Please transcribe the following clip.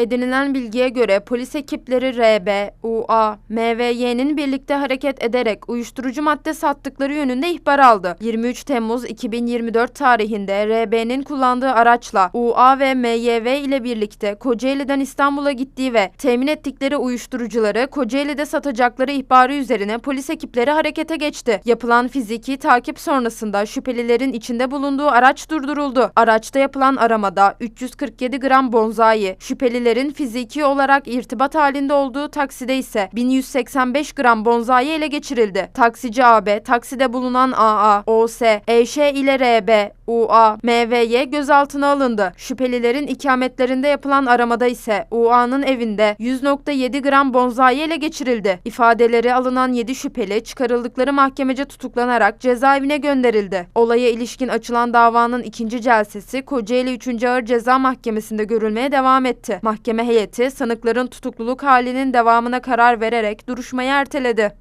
Edinilen bilgiye göre polis ekipleri RB, UA, MVY'nin birlikte hareket ederek uyuşturucu madde sattıkları yönünde ihbar aldı. 23 Temmuz 2024 tarihinde RB'nin kullandığı araçla UA ve MYV ile birlikte Kocaeli'den İstanbul'a gittiği ve temin ettikleri uyuşturucuları Kocaeli'de satacakları ihbarı üzerine polis ekipleri harekete geçti. Yapılan fiziki takip sonrasında şüphelilerin içinde bulunduğu araç durduruldu. Araçta yapılan aramada 347 gram bonzai, şüphelilerin fiziki olarak irtibat halinde olduğu takside ise 1185 gram bonzai ele geçirildi. Taksici AB, takside bulunan AA, OS, EŞ ile RB, UA, MVY gözaltına alındı. Şüphelilerin ikametlerinde yapılan aramada ise UA'nın evinde 100.7 gram bonzai ele geçirildi. İfadeleri alınan 7 şüpheli çıkarıldıkları mahkemece tutuklanarak cezaevine gönderildi. Olaya ilişkin açılan davanın ikinci celsesi Kocaeli 3. Ağır Ceza Mahkemesi'nde görülmeye devam etti. Mahkeme heyeti sanıkların tutukluluk halinin devamına karar vererek duruşmayı erteledi.